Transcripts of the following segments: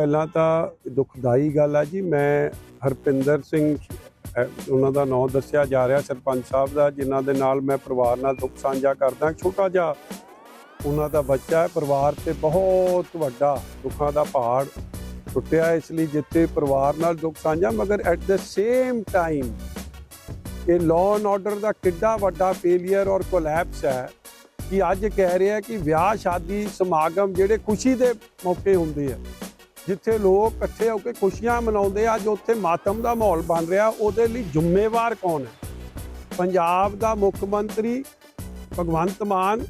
ਪਹਿਲਾਂ ਤਾਂ ਦੁਖਦਾਈ ਗੱਲ ਆ ਜੀ। ਮੈਂ ਹਰਪਿੰਦਰ ਸਿੰਘ ਉਹਨਾਂ ਦਾ ਨਾਮ ਦੱਸਿਆ ਜਾ ਰਿਹਾ, ਸਰਪੰਚ ਸਾਹਿਬ ਦਾ, ਜਿਨ੍ਹਾਂ ਦੇ ਨਾਲ ਮੈਂ ਪਰਿਵਾਰ ਨਾਲ ਦੁੱਖ ਸਾਂਝਾ ਕਰਦਾ। ਛੋਟਾ ਜਿਹਾ ਉਹਨਾਂ ਦਾ ਬੱਚਾ ਹੈ। ਪਰਿਵਾਰ ਤੇ ਬਹੁਤ ਵੱਡਾ ਦੁੱਖਾਂ ਦਾ ਪਹਾੜ ਟੁੱਟਿਆ ਇਸ ਲਈ ਜਿੱਤੇ ਪਰਿਵਾਰ ਨਾਲ ਦੁੱਖ ਸਾਂਝਾ, ਮਗਰ ਐਟ ਦ ਸੇਮ ਟਾਈਮ ਇਹ ਲਾਅ ਐਂਡ ਆਰਡਰ ਦਾ ਕਿੱਡਾ ਵੱਡਾ ਫੇਲਿਅਰ ਔਰ ਕੋਲੈਪਸ ਹੈ ਕਿ ਅੱਜ ਕਹਿ ਰਿਹਾ ਕਿ ਵਿਆਹ, ਸ਼ਾਦੀ, ਸਮਾਗਮ ਜਿਹੜੇ ਖੁਸ਼ੀ ਦੇ ਮੌਕੇ ਹੁੰਦੇ ਆ। ਜਿੱਥੇ ਲੋਕ ਇਕੱਠੇ ਹੋ ਕੇ ਖੁਸ਼ੀਆਂ ਮਨਾਉਂਦੇ ਆ, ਅੱਜ ਉੱਥੇ ਮਾਤਮ ਦਾ ਮਾਹੌਲ ਬਣ ਰਿਹਾ। ਉਹਦੇ ਲਈ ਜ਼ਿੰਮੇਵਾਰ ਕੌਣ ਹੈ? ਪੰਜਾਬ ਦਾ ਮੁੱਖ ਮੰਤਰੀ ਭਗਵੰਤ ਮਾਨ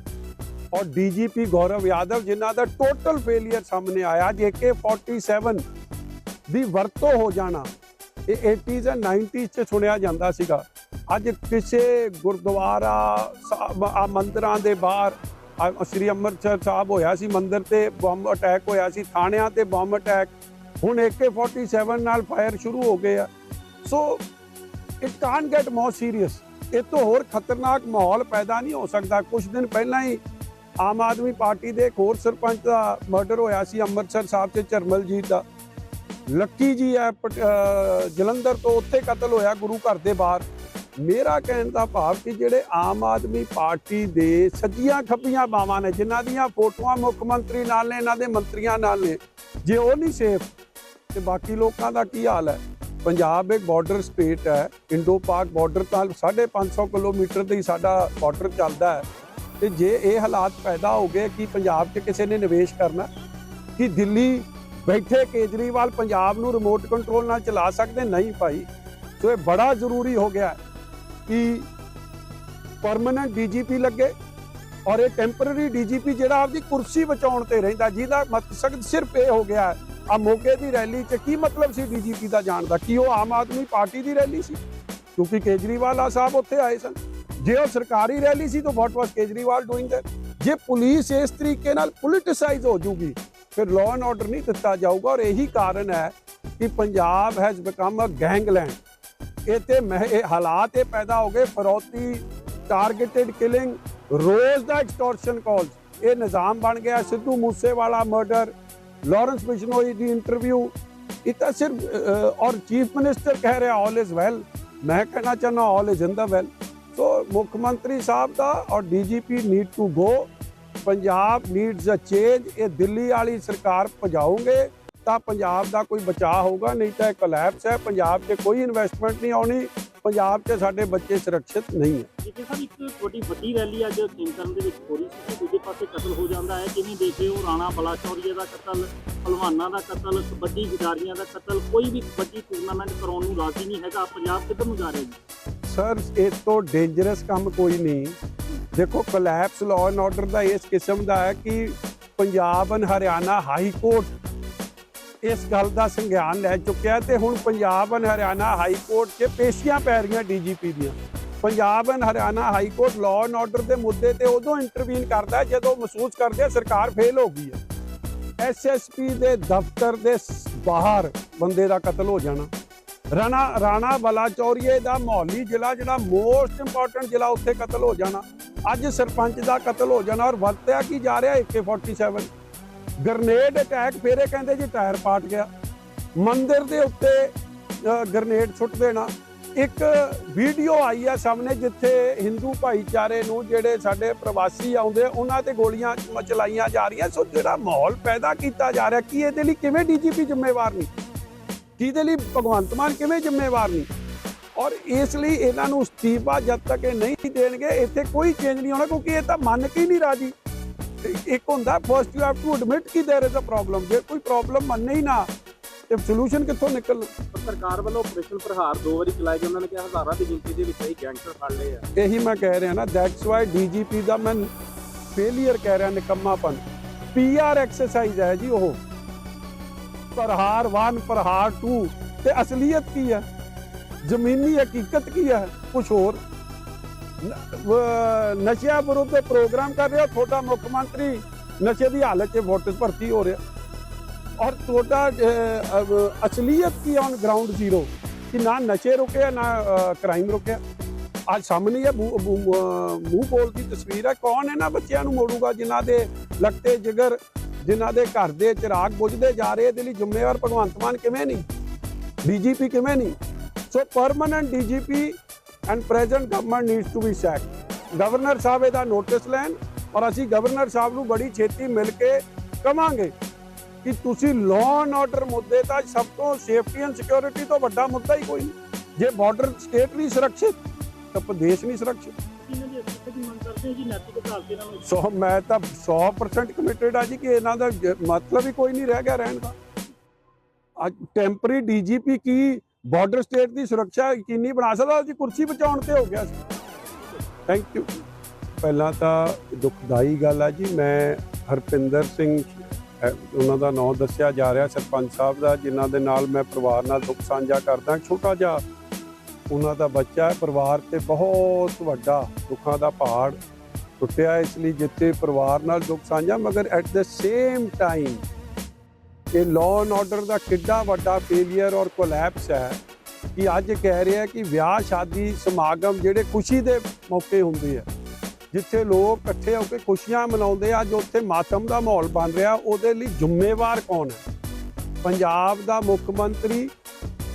ਔਰ ਡੀਜੀਪੀ ਗੌਰਵ ਯਾਦਵ, ਜਿਨ੍ਹਾਂ ਦਾ ਟੋਟਲ ਫੇਲਿਅਰ ਸਾਹਮਣੇ ਆਇਆ। ਜੇਕੇ 47 ਦੀ ਵਰਤੋਂ ਹੋ ਜਾਣਾ, ਇਹ 80s ਐਂਡ 90s ਚ ਸੁਣਿਆ ਜਾਂਦਾ ਸੀਗਾ। ਅੱਜ ਕਿਸੇ ਗੁਰਦੁਆਰਾ ਮੰਦਰਾਂ ਦੇ ਬਾਹਰ ਸ੍ਰੀ ਅੰਮ੍ਰਿਤਸਰ ਸਾਹਿਬ ਹੋਇਆ ਸੀ, ਮੰਦਿਰ ਤੇ ਬੰਬ ਅਟੈਕ ਹੋਇਆ ਸੀ, ਥਾਣਿਆਂ ਤੇ ਬੰਬ ਅਟੈਕ ਹੁਣ AK47 ਨਾਲ ਫਾਇਰ ਸ਼ੁਰੂ ਹੋ ਗਏ ਆ। So it can get more serious ਇਹ ਤੋਂ ਹੋਰ ਖਤਰਨਾਕ ਮਾਹੌਲ ਪੈਦਾ ਨਹੀਂ ਹੋ ਸਕਦਾ। ਕੁਝ ਦਿਨ ਪਹਿਲਾਂ ਹੀ ਆਮ ਆਦਮੀ ਪਾਰਟੀ ਦੇ ਇੱਕ ਹੋਰ ਸਰਪੰਚ ਦਾ ਮਰਡਰ ਹੋਇਆ ਸੀ, ਅੰਮ੍ਰਿਤਸਰ ਸਾਹਿਬ ਤੇ ਚਰਮਲਜੀਤ ਦਾ। ਲੱਕੀ ਜੀ ਹੈ, ਪਟ- ਜਲੰਧਰ ਤੋਂ ਉੱਥੇ ਕਤਲ ਹੋਇਆ ਗੁਰੂ ਘਰ ਦੇ ਬਾਹਰ। ਮੇਰਾ ਕਹਿਣ ਦਾ ਭਾਵ ਕਿ ਜਿਹੜੇ ਆਮ ਆਦਮੀ ਪਾਰਟੀ ਦੇ ਸੱਜੀਆਂ ਖੱਬੀਆਂ ਬਾਵਾਂ ਨੇ, ਜਿਨ੍ਹਾਂ ਦੀਆਂ ਫੋਟੋਆਂ ਮੁੱਖ ਮੰਤਰੀ ਨਾਲ ਨੇ, ਇਹਨਾਂ ਦੇ ਮੰਤਰੀਆਂ ਨਾਲ ਨੇ, ਜੇ ਉਹ ਨਹੀਂ ਸੇਫ, ਤੇ ਬਾਕੀ ਲੋਕਾਂ ਦਾ ਕੀ ਹਾਲ ਹੈ? ਪੰਜਾਬ ਇੱਕ ਬਾਰਡਰ ਸਟੇਟ ਹੈ, ਇੰਡੋ ਪਾਕ ਬਾਰਡਰ ਤਾਂ 550 ਕਿਲੋਮੀਟਰ ਤੇ ਹੀ ਸਾਡਾ ਬਾਰਡਰ ਚੱਲਦਾ ਹੈ, ਤੇ ਜੇ ਇਹ ਹਾਲਾਤ ਪੈਦਾ ਹੋ ਗਏ ਕਿ ਪੰਜਾਬ 'ਚ ਕਿਸੇ ਨੇ ਨਿਵੇਸ਼ ਕਰਨਾ, ਕਿ ਦਿੱਲੀ ਬੈਠੇ ਕੇਜਰੀਵਾਲ ਪੰਜਾਬ ਨੂੰ ਰਿਮੋਟ ਕੰਟਰੋਲ ਨਾਲ ਚਲਾ ਸਕਦੇ? ਨਹੀਂ ਭਾਈ, ਸੋ ਇਹ ਬੜਾ ਜ਼ਰੂਰੀ ਹੋ ਗਿਆ ਕਿ ਪਰਮਨੈਂਟ ਡੀਜੀਪੀ ਲੱਗੇ ਔਰ ਇਹ ਟੈਂਪਰੇਰੀ ਡੀਜੀਪੀ ਜਿਹੜਾ ਆਪਦੀ ਕੁਰਸੀ ਬਚਾਉਣ ਤੇ ਰਹਿੰਦਾ, ਜਿਹਦਾ ਮਕਸਦ ਸਿਰਫ ਇਹ ਹੋ ਗਿਆ ਆ ਮੋਗੇ ਦੀ ਰੈਲੀ 'ਚ ਕੀ ਮਤਲਬ ਸੀ ਡੀਜੀਪੀ ਦਾ ਜਾਣ ਦਾ? ਕੀ ਉਹ ਆਮ ਆਦਮੀ ਪਾਰਟੀ ਦੀ ਰੈਲੀ ਸੀ? ਕਿਉਂਕਿ ਕੇਜਰੀਵਾਲ ਆ ਸਾਹਿਬ ਉੱਥੇ ਆਏ ਸਨ। ਜੇ ਉਹ ਸਰਕਾਰੀ ਰੈਲੀ ਸੀ ਤਾਂ what was Kejriwal doing that ਜੇ ਪੁਲਿਸ ਇਸ ਤਰੀਕੇ ਨਾਲ ਪੋਲਿਟਿਸਾਈਜ਼ ਹੋ ਜੂਗੀ, ਫਿਰ ਲਾਅ ਐਂਡ ਆਰਡਰ ਨਹੀਂ ਦਿੱਤਾ ਜਾਊਗਾ। ਔਰ ਇਹੀ ਕਾਰਨ ਹੈ ਕਿ Punjab has become a gangland ਇਹ ਤੇ ਮਹਿ- ਇਹ ਹਾਲਾਤ ਇਹ ਪੈਦਾ ਹੋ ਗਏ, ਫਰੋਤੀ ਟਾਰਗੇਟਡ ਕਿਲਿੰਗ ਰੋਜ਼ ਦਾ ਐਕਸਟੋਰਸ਼ਨ ਕਾਲਸ ਇਹ ਨਿਜ਼ਾਮ ਬਣ ਗਿਆ, ਸਿੱਧੂ ਮੂਸੇਵਾਲਾ ਮਰਡਰ ਲਾਰੈਂਸ ਬਿਸ਼ਨੋਈ ਦੀ ਇੰਟਰਵਿਊ ਇਹ ਤਾਂ ਸਿਰਫ ਔਰ ਚੀਫ ਮਿਨਿਸਟਰ ਕਹਿ ਰਿਹਾ ਆਲ ਇਜ਼ ਵੈਲ ਮੈਂ ਕਹਿਣਾ ਚਾਹੁੰਦਾ all is in the well so ਮੁੱਖ ਮੰਤਰੀ ਸਾਹਿਬ ਦਾ ਔਰ DGP need to go Punjab needs a change ਇਹ ਦਿੱਲੀ ਵਾਲੀ ਸਰਕਾਰ ਭਜਾਉਂਗੇ ਤਾਂ ਪੰਜਾਬ ਦਾ ਕੋਈ ਬਚਾਅ ਹੋਊਗਾ ਨਹੀਂ ਤਾਂ ਇਹ ਕੋਲੈਪਸ ਹੈ। ਪੰਜਾਬ 'ਚ ਕੋਈ ਇਨਵੈਸਟਮੈਂਟ ਨਹੀਂ ਆਉਣੀ ਪੰਜਾਬ 'ਚ ਸਾਡੇ ਬੱਚੇ ਸੁਰੱਖਿਅਤ ਨਹੀਂ ਹੈ। ਜਿੱਥੇ ਸਰ ਇੱਕ ਤੁਹਾਡੀ ਵੱਡੀ ਰੈਲੀ ਅੱਜ ਕੇਂਦਰਨ ਦੇ ਵਿੱਚ ਹੋ ਰਹੀ ਸੀ। ਦੂਜੇ ਪਾਸੇ ਕਤਲ ਹੋ ਜਾਂਦਾ ਹੈ। ਕਿਵੇਂ ਦੇਖਦੇ ਹੋ? ਰਾਣਾ ਬਲਾਚੌਰੀਆ ਦਾ ਕਤਲ ਪਹਿਲਵਾਨਾਂ ਦਾ ਕਤਲ ਕਬੱਡੀ ਖਿਡਾਰੀਆਂ ਦਾ ਕਤਲ ਕੋਈ ਵੀ ਕਬੱਡੀ ਟੂਰਨਾਮੈਂਟ ਕਰਾਉਣ ਨੂੰ ਰਾਜ਼ੀ ਨਹੀਂ ਹੈਗਾ। ਪੰਜਾਬ ਕਿੱਧਰ ਨੂੰ ਜਾ ਰਿਹਾ ਜੀ? ਸਰ ਇਹ ਤੋਂ ਡੇਂਜਰਸ ਕੰਮ ਕੋਈ ਨਹੀਂ। ਦੇਖੋ ਕੋਲੈਪਸ ਲਾਅ ਐਂਡ ਆਰਡਰ ਦਾ ਇਸ ਕਿਸਮ ਦਾ ਹੈ ਕਿ Punjab and Haryana high court ਇਸ ਗੱਲ ਦਾ ਸੰਗਿਆਨ ਲੈ ਚੁੱਕਿਆ ਹੈ ਤੇ ਹੁਣ Punjab and Haryana high court 'ਚ ਪੇਸ਼ੀਆਂ ਪੈ ਰਹੀਆਂ ਡੀਜੀਪੀ ਦੀਆਂ। Punjab and Haryana high court law and order ਦੇ ਮੁੱਦੇ ਤੇ ਉਦੋਂ ਇੰਟਰਵੀਨ ਕਰਦਾ ਜਦੋਂ ਮਹਿਸੂਸ ਕਰਦੇ ਸਰਕਾਰ ਫੇਲ ਹੋ ਗਈ ਹੈ। ਐਸਐਸਪੀ ਦੇ ਦਫ਼ਤਰ ਦੇ ਬਾਹਰ ਬੰਦੇ ਦਾ ਕਤਲ ਹੋ ਜਾਣਾ। ਰਾਣਾ ਰਾਣਾ ਬਲਾਚੌਰੀਏ ਦਾ ਮੌਲੀ ਜ਼ਿਲ੍ਹਾ ਜਿਹੜਾ ਮੋਸਟ ਇੰਪੋਰਟੈਂਟ ਜ਼ਿਲ੍ਹਾ ਉੱਥੇ ਕਤਲ ਹੋ ਜਾਣਾ। ਅੱਜ ਸਰਪੰਚ ਦਾ ਕਤਲ ਹੋ ਜਾਣਾ ਔਰ ਵਰਤਿਆ ਕੀ ਜਾ ਰਿਹਾ AK47 ਗਰਨੇਡ ਅਟੈਕ, ਫਿਰ ਇਹ ਕਹਿੰਦੇ ਜੀ ਟਾਇਰ ਪਾਟ ਗਿਆ। ਮੰਦਿਰ ਦੇ ਉੱਤੇ ਗਰਨੇਡ ਸੁੱਟ ਦੇਣਾ। ਇੱਕ ਵੀਡੀਓ ਆਈ ਆ ਸਾਹਮਣੇ ਜਿੱਥੇ ਹਿੰਦੂ ਭਾਈਚਾਰੇ ਨੂੰ ਜਿਹੜੇ ਸਾਡੇ ਪ੍ਰਵਾਸੀ ਆਉਂਦੇ, ਉਹਨਾਂ ਤੇ ਗੋਲੀਆਂ ਚਲਾਈਆਂ ਜਾ ਰਹੀਆਂ। ਸੋ ਜਿਹੜਾ ਮਾਹੌਲ ਪੈਦਾ ਕੀਤਾ ਜਾ ਰਿਹਾ, ਕੀ ਇਹਦੇ ਲਈ ਕਿਵੇਂ ਡੀਜੀਪੀ ਜ਼ਿੰਮੇਵਾਰ ਨਹੀਂ? ਕਿਹਦੇ ਲਈ ਭਗਵੰਤ ਮਾਨ ਕਿਵੇਂ ਜ਼ਿੰਮੇਵਾਰ ਨਹੀਂ? ਔਰ ਇਸ ਲਈ ਇਹਨਾਂ ਨੂੰ ਅਸਤੀਫਾ ਜਦ ਤੱਕ ਇਹ ਨਹੀਂ ਦੇਣਗੇ, ਇੱਥੇ ਕੋਈ ਚੇਂਜ ਨਹੀਂ ਹੋਣਾ, ਕਿਉਂਕਿ ਇਹ ਤਾਂ ਮੰਨ ਕੇ ਹੀ ਨਹੀਂ ਰਾਜੀ। ਇੱਕ ਹੁੰਦਾ first you have to admit ਕਿ देयर इज ਅ ਪ੍ਰੋਬਲਮ ਜੇ ਕੋਈ ਪ੍ਰੋਬਲਮ ਮੰਨੇ ਹੀ ਨਾ ਤੇ ਸੋਲੂਸ਼ਨ ਕਿੱਥੋਂ ਨਿਕਲ ਪਰ ਸਰਕਾਰ ਵੱਲੋਂ ਆਪਰੇਸ਼ਨ ਪ੍ਰਹਾਰ ਦੋ ਵਾਰੀ ਚਲਾਏ ਗਏ ਉਹਨਾਂ ਨੇ ਕਿਹਾ ਹਜ਼ਾਰਾਂ ਦੀ ਗਿਣਤੀ ਦੇ ਵਿੱਚ ਇਹ ਗੈਂਗਸਟਰ ਫੜ ਲਏ ਆ ਇਹੀ ਮੈਂ ਕਹਿ ਰਿਹਾ ਨਾ ਦੈਟਸ ਵਾਈ ਡੀਜੀਪੀ ਦਾ ਮੈਂ ਫੇਲਿਅਰ ਕਹਿ ਰਿਹਾ ਨਿਕੰਮਾਪਨ ਪੀਆਰ ਐਕਸਰਸਾਈਜ਼ ਹੈ ਜੀ ਉਹ ਪ੍ਰਹਾਰ 1 ਪ੍ਰਹਾਰ 2 ਤੇ ਅਸਲੀਅਤ ਕੀ ਹੈ ਜ਼ਮੀਨੀ ਹਕੀਕਤ ਕੀ ਹੈ ਕੁਝ ਹੋਰ ਨ- ਵ- ਨਸ਼ਿਆਂ ਵਿਰੁੱਧ ਪ੍ਰੋਗਰਾਮ ਕਰ ਰਿਹਾ। ਤੁਹਾਡਾ ਮੁੱਖ ਮੰਤਰੀ ਨਸ਼ੇ ਦੀ ਹਾਲਤ 'ਚ ਵੋਟਸ ਭਰਤੀ ਹੋ ਰਿਹਾ। ਔਰ ਤੁਹਾਡਾ ਅਸਲੀਅਤ ਕੀ ਔਨ ਗਰਾਊਂਡ ਜ਼ੀਰੋ ਕਿ ਨਾ ਨਸ਼ੇ ਰੁਕੇ ਨਾ ਕ੍ਰਾਈਮ ਰੁਕਿਆ। ਅੱਜ ਸਾਹਮਣੇ ਇਹ ਮੂੰਹ ਬੋਲ ਦੀ ਤਸਵੀਰ ਹੈ ਕੌਣ ਇਹਨਾਂ ਬੱਚਿਆਂ ਨੂੰ ਮੋੜੂਗਾ, ਜਿਨ੍ਹਾਂ ਦੇ ਲਗਤੇ ਜਿਗਰ, ਜਿਨ੍ਹਾਂ ਦੇ ਘਰ ਦੇ ਚਿਰਾਗ ਬੁਝਦੇ ਜਾ ਰਹੇ, ਇਹਦੇ ਲਈ ਜ਼ਿੰਮੇਵਾਰ ਭਗਵੰਤ ਮਾਨ ਕਿਵੇਂ ਨਹੀਂ? ਡੀਜੀਪੀ ਕਿਵੇਂ ਨਹੀਂ? So permanent DGP and present government needs to be sack governor sahib ਇਹਦਾ ਨੋਟਿਸ ਲੈਣ ਔਰ ਅਸੀਂ ਗਵਰਨਰ ਸਾਹਿਬ ਨੂੰ ਬੜੀ ਛੇਤੀ ਮਿਲ ਕੇ ਕਵਾਂਗੇ ਕਿ ਤੁਸੀਂ ਲਾਅ ਐਂਡ ਆਰਡਰ ਮੁੱਦੇ ਤਾਂ ਸਭ ਤੋਂ ਸੇਫਟੀ ਐਂਡ ਸਿਕਿਉਰਿਟੀ ਤੋਂ ਵੱਡਾ ਮੁੱਦਾ ਹੀ ਕੋਈ ਨਹੀਂ ਜੇ ਬਾਰਡਰ ਸਟੇਟ ਨਹੀਂ ਸੁਰੱਖਿਅਤ ਤਾਂ ਪ੍ਰਦੇਸ਼ ਨਹੀਂ ਸੁਰੱਖਿਅਤ ਸੋ ਮੈਂ ਤਾਂ 100% ਕਮਿਟਡ ਆ ਜੀ ਕਿ ਇਹਨਾਂ ਦਾ ਮਤਲਬ ਹੀ ਕੋਈ ਨਹੀਂ ਰਹਿ ਗਿਆ ਰਹਿਣ ਦਾ ਅੱਜ ਟੈਂਪਰੇਰੀ ਡੀਜੀਪੀ ਕੀ ਬਾਰਡਰ ਸਟੇਟ ਦੀ ਸੁਰੱਖਿਆ ਯਕੀਨੀ ਬਣਾ ਸਕਦਾ ਜੀ ਕੁਰਸੀ ਬਚਾਉਣ ਤੇ ਹੋ ਗਿਆ ਸੀ। ਥੈਂਕ ਯੂ ਪਹਿਲਾਂ ਤਾਂ ਦੁਖਦਾਈ ਗੱਲ ਆ ਜੀ, ਮੈਂ ਹਰਪਿੰਦਰ ਸਿੰਘ ਉਹਨਾਂ ਦਾ ਨਾਮ ਦੱਸਿਆ ਜਾ ਰਿਹਾ, ਸਰਪੰਚ ਸਾਹਿਬ ਦਾ, ਜਿਨ੍ਹਾਂ ਦੇ ਨਾਲ ਮੈਂ ਪਰਿਵਾਰ ਨਾਲ ਦੁੱਖ ਸਾਂਝਾ ਕਰਦਾ, ਛੋਟਾ ਜਿਹਾ ਉਹਨਾਂ ਦਾ ਬੱਚਾ ਹੈ, ਪਰਿਵਾਰ ਤੇ ਬਹੁਤ ਵੱਡਾ ਦੁੱਖਾਂ ਦਾ ਪਹਾੜ ਟੁੱਟਿਆ ਇਸ ਲਈ ਜਿੱਥੇ ਪਰਿਵਾਰ ਨਾਲ ਦੁੱਖ ਸਾਂਝਾ, ਮਗਰ ਐਟ ਦ ਸੇਮ ਟਾਈਮ ਕਿ ਲਾਅ ਐਂਡ ਆਰਡਰ ਦਾ ਕਿੱਡਾ ਵੱਡਾ ਫੇਲਿਅਰ ਔਰ ਕੋਲੈਪਸ ਹੈ ਕਿ ਅੱਜ ਕਹਿ ਰਿਹਾ ਕਿ ਵਿਆਹ, ਸ਼ਾਦੀ, ਸਮਾਗਮ ਜਿਹੜੇ ਖੁਸ਼ੀ ਦੇ ਮੌਕੇ ਹੁੰਦੇ ਆ, ਜਿੱਥੇ ਲੋਕ ਇਕੱਠੇ ਹੋ ਕੇ ਖੁਸ਼ੀਆਂ ਮਨਾਉਂਦੇ ਆ ਜੋ ਉੱਥੇ ਮਾਤਮ ਦਾ ਮਾਹੌਲ ਬਣ ਰਿਹਾ, ਉਹਦੇ ਲਈ ਜ਼ਿੰਮੇਵਾਰ ਕੌਣ ਹੈ? ਪੰਜਾਬ ਦਾ ਮੁੱਖ ਮੰਤਰੀ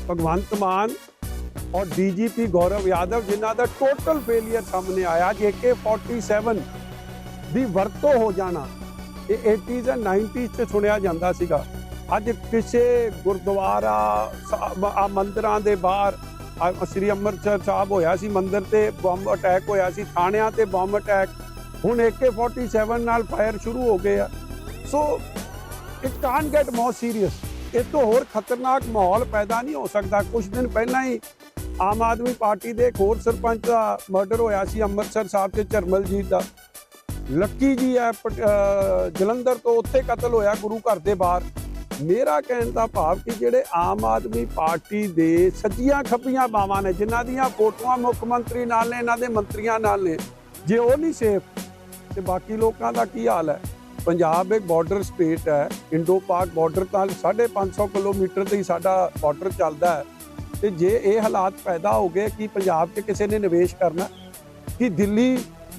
ਭਗਵੰਤ ਮਾਨ ਔਰ ਡੀਜੀਪੀ ਗੌਰਵ ਯਾਦਵ, ਜਿਨ੍ਹਾਂ ਦਾ ਟੋਟਲ ਫੇਲਿਅਰ ਸਾਹਮਣੇ ਆਇਆ, ਜੇਕੇ 47 ਦੀ ਵਰਤੋਂ ਹੋ ਜਾਣਾ, ਇਹ 80s ਐਂਡ 90s 'ਤੇ ਸੁਣਿਆ ਜਾਂਦਾ ਸੀਗਾ। ਅੱਜ ਕਿਸੇ ਗੁਰਦੁਆਰਾ ਸਾਹਿਬ- ਆ ਮੰਦਰਾਂ ਦੇ ਬਾਹਰ ਸ੍ਰੀ ਅੰਮ੍ਰਿਤਸਰ ਸਾਹਿਬ ਹੋਇਆ ਸੀ, ਮੰਦਿਰ ਤੇ ਬੰਬ ਅਟੈਕ ਹੋਇਆ ਸੀ, ਥਾਣਿਆਂ ਤੇ ਬੰਬ ਅਟੈਕ ਹੁਣ AK47 ਨਾਲ ਫਾਇਰ ਸ਼ੁਰੂ ਹੋ ਗਏ ਆ। So it can't get more serious ਇਹ ਤੋਂ ਹੋਰ ਖਤਰਨਾਕ ਮਾਹੌਲ ਪੈਦਾ ਨਹੀਂ ਹੋ ਸਕਦਾ। ਕੁਝ ਦਿਨ ਪਹਿਲਾਂ ਹੀ ਆਮ ਆਦਮੀ ਪਾਰਟੀ ਦੇ ਇੱਕ ਹੋਰ ਸਰਪੰਚ ਦਾ ਮਰਡਰ ਹੋਇਆ ਸੀ, ਅੰਮ੍ਰਿਤਸਰ ਸਾਹਿਬ ਤੇ ਚਰਮਲਜੀਤ ਦਾ। ਲੱਕੀ ਜੀ ਹੈ, ਪਟ- ਜਲੰਧਰ ਤੋਂ ਉੱਥੇ ਕਤਲ ਹੋਇਆ ਗੁਰੂ ਘਰ ਦੇ ਬਾਹਰ। ਮੇਰਾ ਕਹਿਣ ਦਾ ਭਾਵ ਕਿ ਜਿਹੜੇ ਆਮ ਆਦਮੀ ਪਾਰਟੀ ਦੇ ਸੱਜੀਆਂ ਖੱਬੀਆਂ ਬਾਵਾਂ ਨੇ, ਜਿਨ੍ਹਾਂ ਦੀਆਂ ਫੋਟੋਆਂ ਮੁੱਖ ਮੰਤਰੀ ਨਾਲ ਨੇ, ਇਹਨਾਂ ਦੇ ਮੰਤਰੀਆਂ ਨਾਲ ਨੇ, ਜੇ ਉਹ ਨਹੀਂ ਸੇਫ ਤੇ ਬਾਕੀ ਲੋਕਾਂ ਦਾ ਕੀ ਹਾਲ ਹੈ? ਪੰਜਾਬ ਇੱਕ ਬਾਰਡਰ ਸਟੇਟ ਹੈ ਇੰਡੋ ਪਾਕ ਬਾਰਡਰ ਤਾਂ 550 ਕਿਲੋਮੀਟਰ ਤੇ ਹੀ ਸਾਡਾ ਬਾਰਡਰ ਚੱਲਦਾ ਹੈ। ਤੇ ਜੇ ਇਹ ਹਾਲਾਤ ਪੈਦਾ ਹੋ ਗਏ ਕਿ ਪੰਜਾਬ 'ਚ ਕਿਸੇ ਨੇ ਨਿਵੇਸ਼ ਕਰਨਾ, ਕਿ ਦਿੱਲੀ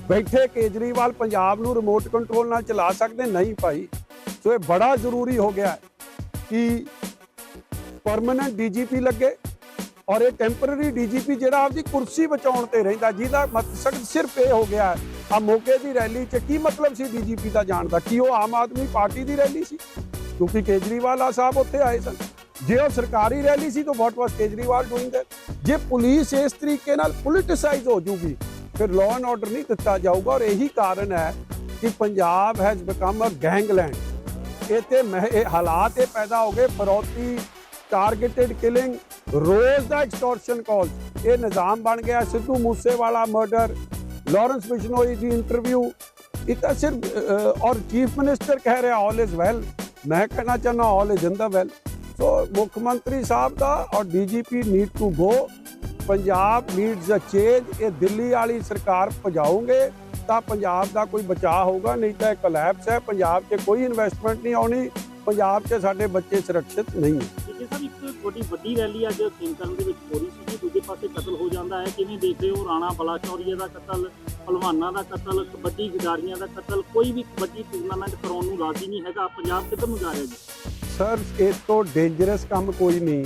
ਬੈਠੇ ਕੇਜਰੀਵਾਲ ਪੰਜਾਬ ਨੂੰ ਰਿਮੋਟ ਕੰਟਰੋਲ ਨਾਲ ਚਲਾ ਸਕਦੇ? ਨਹੀਂ ਭਾਈ। ਸੋ ਇਹ ਬੜਾ ਜ਼ਰੂਰੀ ਹੋ ਗਿਆ ਹੈ। ਕਿ ਪਰਮਨੈਂਟ ਡੀਜੀਪੀ ਲੱਗੇ ਔਰ ਇਹ ਟੈਂਪਰੇਰੀ ਡੀਜੀਪੀ ਜਿਹੜਾ ਆਪਦੀ ਕੁਰਸੀ ਬਚਾਉਣ ਤੇ ਰਹਿੰਦਾ, ਜਿਹਦਾ ਮਕਸਦ ਸਿਰਫ ਇਹ ਹੋ ਗਿਆ ਹੈ ਆ ਮੋਗੇ ਦੀ ਰੈਲੀ 'ਚ ਕੀ ਮਤਲਬ ਸੀ ਡੀਜੀਪੀ ਦਾ ਜਾਣ ਦਾ? ਕੀ ਉਹ ਆਮ ਆਦਮੀ ਪਾਰਟੀ ਦੀ ਰੈਲੀ ਸੀ? ਕਿਉਂਕਿ ਕੇਜਰੀਵਾਲ ਆ ਸਾਹਿਬ ਉੱਥੇ ਆਏ ਸਨ। ਜੇ ਉਹ ਸਰਕਾਰੀ ਰੈਲੀ ਸੀ ਤਾਂ what was Kejriwal doing that ਜੇ ਪੁਲਿਸ ਇਸ ਤਰੀਕੇ ਨਾਲ ਪੋਲਿਟਿਸਾਈਜ਼ ਹੋ ਜੂਗੀ, ਫਿਰ ਲਾਅ ਐਂਡ ਆਰਡਰ ਨਹੀਂ ਦਿੱਤਾ ਜਾਊਗਾ। ਔਰ ਇਹੀ ਕਾਰਨ ਹੈ ਕਿ Punjab has become a gangland ਇੱਥੇ ਮਹਿ- ਇਹ ਹਾਲਾਤ ਇਹ ਪੈਦਾ ਹੋ ਗਏ, ਫਰੋਤੀ ਟਾਰਗੇਟਡ ਕਿਲਿੰਗ ਰੋਜ਼ ਦਾ ਐਕਸਟੋਰਸ਼ਨ ਕਾਲ ਇਹ ਨਿਜ਼ਾਮ ਬਣ ਗਿਆ, ਸਿੱਧੂ ਮੂਸੇਵਾਲਾ ਮਰਡਰ ਲਾਰੈਂਸ ਬਿਸ਼ਨੋਈ ਦੀ ਇੰਟਰਵਿਊ ਇਹ ਤਾਂ ਸਿਰਫ ਔਰ ਚੀਫ ਮਿਨਿਸਟਰ ਕਹਿ ਰਿਹਾ ਆਲ ਇਜ਼ ਵੈਲ ਮੈਂ ਕਹਿਣਾ ਚਾਹੁੰਦਾ all is in the well so ਮੁੱਖ ਮੰਤਰੀ ਸਾਹਿਬ ਦਾ ਔਰ DGP need to go Punjab needs a change ਇਹ ਦਿੱਲੀ ਵਾਲੀ ਸਰਕਾਰ ਭਜਾਓਗੇ ਤਾਂ ਪੰਜਾਬ ਦਾ ਕੋਈ ਬਚਾਅ ਹੋਊਗਾ ਨਹੀਂ ਤਾਂ ਇਹ ਕੋਲੈਪਸ ਹੈ। ਪੰਜਾਬ 'ਚ ਕੋਈ ਇਨਵੈਸਟਮੈਂਟ ਨਹੀਂ ਆਉਣੀ ਪੰਜਾਬ 'ਚ ਸਾਡੇ ਬੱਚੇ ਸੁਰੱਖਿਅਤ ਨਹੀਂ ਹੈ। ਜੀ ਸਾਹਿਬ ਇੱਕ ਤੁਹਾਡੀ ਵੱਡੀ ਰੈਲੀ ਅੱਜ ਖੇਮਕਰਨ ਦੇ ਵਿੱਚ ਹੋ ਰਹੀ ਸੀ ਜੀ। ਦੂਜੇ ਪਾਸੇ ਕਤਲ ਹੋ ਜਾਂਦਾ ਹੈ। ਕਿਵੇਂ ਦੇਖਦੇ ਹੋ? ਰਾਣਾ ਬਲਾਚੌਰੀਆ ਦਾ ਕਤਲ ਪਹਿਲਵਾਨਾਂ ਦਾ ਕਤਲ ਕਬੱਡੀ ਖਿਡਾਰੀਆਂ ਦਾ ਕਤਲ ਕੋਈ ਵੀ ਕਬੱਡੀ ਟੂਰਨਾਮੈਂਟ ਕਰਾਉਣ ਨੂੰ ਰਾਜ਼ੀ ਨਹੀਂ ਹੈਗਾ। ਪੰਜਾਬ ਕਿੱਧਰ ਨੂੰ ਜਾ ਰਿਹਾ ਜੀ? ਸਰ ਇਸ ਤੋਂ ਡੇਂਜਰਸ ਕੰਮ ਕੋਈ ਨਹੀਂ।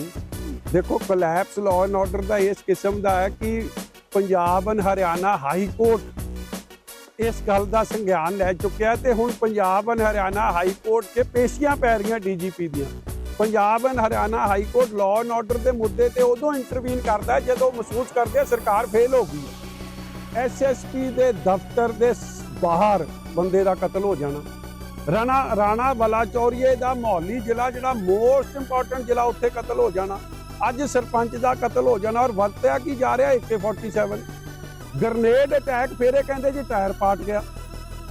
ਦੇਖੋ ਕੋਲੈਪਸ ਲਾਅ ਐਂਡ ਆਰਡਰ ਦਾ ਇਸ ਕਿਸਮ ਦਾ ਹੈ ਕਿ Punjab and Haryana high court ਇਸ ਗੱਲ ਦਾ ਸੰਗਿਆਨ ਲੈ ਚੁੱਕਿਆ ਤੇ ਹੁਣ Punjab and Haryana high court 'ਚ ਪੇਸ਼ੀਆਂ ਪੈ ਰਹੀਆਂ ਡੀਜੀਪੀ ਦੀਆਂ। Punjab and Haryana high court law and order ਦੇ ਮੁੱਦੇ ਤੇ ਉਦੋਂ ਇੰਟਰਵੀਨ ਕਰਦਾ ਜਦੋਂ ਮਹਿਸੂਸ ਕਰਦੇ ਸਰਕਾਰ ਫੇਲ ਹੋ ਗਈ ਹੈ। ਐਸਐਸਪੀ ਦੇ ਦਫ਼ਤਰ ਦੇ ਬਾਹਰ ਬੰਦੇ ਦਾ ਕਤਲ ਹੋ ਜਾਣਾ। ਰਾਣਾ ਰਾਣਾ ਬਲਾਚੌਰੀਏ ਦਾ ਮੌਲੀ ਜ਼ਿਲ੍ਹਾ ਜਿਹੜਾ ਮੋਸਟ ਇੰਪੋਰਟੈਂਟ ਜ਼ਿਲ੍ਹਾ ਉੱਥੇ ਕਤਲ ਹੋ ਜਾਣਾ। ਅੱਜ ਸਰਪੰਚ ਦਾ ਕਤਲ ਹੋ ਜਾਣਾ ਔਰ ਵਰਤਿਆ ਕੀ ਜਾ ਰਿਹਾ AK47 ਗ੍ਰਨੇਡ ਅਟੈਕ ਫਿਰ ਇਹ ਕਹਿੰਦੇ ਜੀ ਟਾਇਰ ਪਾਟ ਗਿਆ।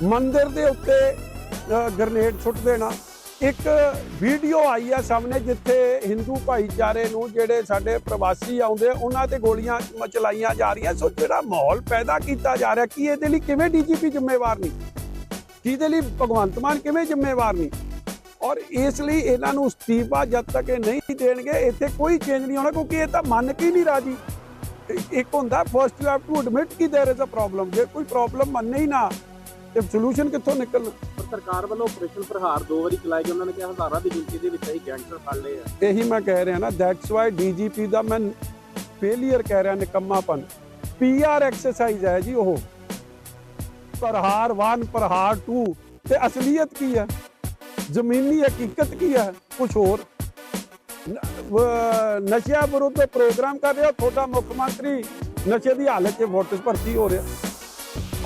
ਮੰਦਿਰ ਦੇ ਉੱਤੇ ਅ, ਗ੍ਰਨੇਡ ਸੁੱਟ ਦੇਣਾ। ਇੱਕ ਵੀਡੀਓ ਆਈ ਆ ਸਾਹਮਣੇ ਜਿੱਥੇ ਹਿੰਦੂ ਭਾਈਚਾਰੇ ਨੂੰ ਜਿਹੜੇ ਸਾਡੇ ਪ੍ਰਵਾਸੀ ਆਉਂਦੇ ਉਹਨਾਂ ਤੇ ਗੋਲੀਆਂ ਚਲਾਈਆਂ ਜਾ ਰਹੀਆਂ। ਸੋ ਜਿਹੜਾ ਮਾਹੌਲ ਪੈਦਾ ਕੀਤਾ ਜਾ ਰਿਹਾ ਕੀ ਇਹਦੇ ਲਈ ਕਿਵੇਂ ਡੀਜੀਪੀ ਜ਼ਿੰਮੇਵਾਰ ਨਹੀਂ? ਕਿਹਦੇ ਲਈ ਭਗਵੰਤ ਮਾਨ ਕਿਵੇਂ ਜ਼ਿੰਮੇਵਾਰ ਨਹੀਂ? ਔਰ ਇਸ ਲਈ ਇਹਨਾਂ ਨੂੰ ਅਸਤੀਫਾ ਜਦ ਤੱਕ ਇਹ ਨਹੀਂ ਦੇਣਗੇ ਇੱਥੇ ਕੋਈ ਚੇਂਜ ਨਹੀਂ ਹੋਣਾ ਕਿਉਂਕਿ ਇਹ ਤਾਂ ਮੰਨ ਕੇ ਹੀ ਨਹੀਂ ਰਾਜੀ। ਇੱਕ ਹੁੰਦਾ first you have to admit ਕਿ देयर इज ਅ ਪ੍ਰੋਬਲਮ ਜੇ ਕੋਈ ਪ੍ਰੋਬਲਮ ਮੰਨੇ ਹੀ ਨਾ ਤੇ ਸੋਲੂਸ਼ਨ ਕਿੱਥੋਂ ਨਿਕਲਣਾ ਸਰਕਾਰ ਵੱਲੋਂ ਆਪਰੇਸ਼ਨ ਪ੍ਰਹਾਰ ਦੋ ਵਾਰੀ ਚਲਾਏ ਗਏ ਉਹਨਾਂ ਨੇ ਕਿਹਾ ਹਜ਼ਾਰਾਂ ਦੀ ਗਿਣਤੀ ਦੇ ਵਿੱਚ ਅਸੀਂ ਗੈਂਗਸਟਰ ਫੜ ਲਏ ਆ ਇਹੀ ਮੈਂ ਕਹਿ ਰਿਹਾ ਨਾ ਦੈਟਸ ਵਾਈ ਡੀਜੀਪੀ ਦਾ ਮੈਂ ਫੇਲਿਅਰ ਕਹਿ ਰਿਹਾ ਨਿਕੰਮਾਪਨ ਪੀਆਰ ਐਕਸਰਸਾਈਜ਼ ਹੈ ਜੀ ਉਹ ਪ੍ਰਹਾਰ 1 ਪ੍ਰਹਾਰ 2 ਤੇ ਅਸਲੀਅਤ ਕੀ ਹੈ ਜ਼ਮੀਨੀ ਹਕੀਕਤ ਕੀ ਹੈ ਕੁਝ ਹੋਰ ਨ- ਵ- ਨਸ਼ਿਆਂ ਵਿਰੁੱਧ ਪ੍ਰੋਗਰਾਮ ਕਰ ਰਿਹਾ। ਤੁਹਾਡਾ ਮੁੱਖ ਮੰਤਰੀ ਨਸ਼ੇ ਦੀ ਹਾਲਤ 'ਚ ਵੋਟਸ ਭਰਤੀ ਹੋ ਰਿਹਾ।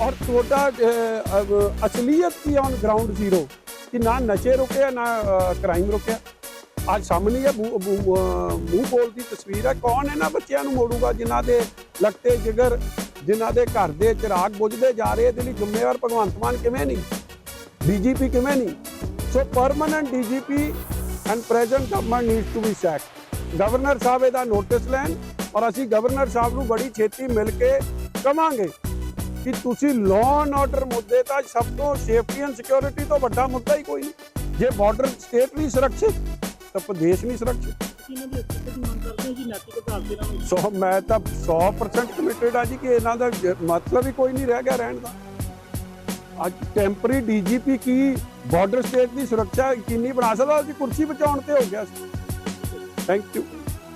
ਔਰ ਤੁਹਾਡਾ ਅਸਲੀਅਤ ਕੀ ਔਨ ਗਰਾਊਂਡ ਜ਼ੀਰੋ ਕਿ ਨਾ ਨਸ਼ੇ ਰੁਕਿਆ, ਨਾ ਕ੍ਰਾਈਮ ਰੁਕਿਆ। ਅੱਜ ਸਾਹਮਣੇ ਹੈ ਮੂੰਹ ਮੂੰਹ ਬੋਲ ਦੀ ਤਸਵੀਰ ਹੈ ਕੌਣ ਇਹਨਾਂ ਬੱਚਿਆਂ ਨੂੰ ਮੋੜੂਗਾ? ਜਿਨ੍ਹਾਂ ਦੇ ਲਗਤੇ ਜਿਗਰ, ਜਿਨ੍ਹਾਂ ਦੇ ਘਰ ਦੇ ਚਿਰਾਗ ਬੁਝਦੇ ਜਾ ਰਹੇ, ਇਹਦੇ ਲਈ ਜ਼ਿੰਮੇਵਾਰ ਭਗਵੰਤ ਮਾਨ ਕਿਵੇਂ ਨਹੀਂ? ਡੀਜੀਪੀ ਕਿਵੇਂ ਨਹੀਂ? So permanent DGP and present government needs to be sack governor sahib ਇਹਦਾ ਨੋਟਿਸ ਲੈਣ ਔਰ ਅਸੀਂ ਗਵਰਨਰ ਸਾਹਿਬ ਨੂੰ ਬੜੀ ਛੇਤੀ ਮਿਲ ਕੇ ਕਵਾਂਗੇ ਕਿ ਤੁਸੀਂ ਲਾਅ ਐਂਡ ਆਰਡਰ ਮੁੱਦੇ ਤਾਂ ਸਭ ਤੋਂ ਸੇਫਟੀ ਐਂਡ ਸਿਕਿਉਰਿਟੀ ਤੋਂ ਵੱਡਾ ਮੁੱਦਾ ਹੀ ਕੋਈ ਨਹੀਂ ਜੇ ਬਾਰਡਰ ਸਟੇਟ ਨਹੀਂ ਸੁਰੱਖਿਅਤ ਤਾਂ ਪ੍ਰਦੇਸ਼ ਨਹੀਂ ਸੁਰੱਖਿਅਤ ਸੋ ਮੈਂ ਤਾਂ 100% ਕਮਿਟਡ ਆ ਜੀ ਕਿ ਇਹਨਾਂ ਦਾ ਮਤਲਬ ਹੀ ਕੋਈ ਨਹੀਂ ਰਹਿ ਗਿਆ ਰਹਿਣ ਦਾ ਅੱਜ ਟੈਂਪਰੇਰੀ ਡੀਜੀਪੀ ਕੀ ਬਾਰਡਰ ਸਟੇਟ ਦੀ ਸੁਰੱਖਿਆ ਯਕੀਨੀ ਬਣਾ ਸਕਦਾ? ਉਹਦੀ ਕੁਰਸੀ ਬਚਾਉਣ ਤੇ ਹੋ ਗਿਆ ਸੀ। Thank you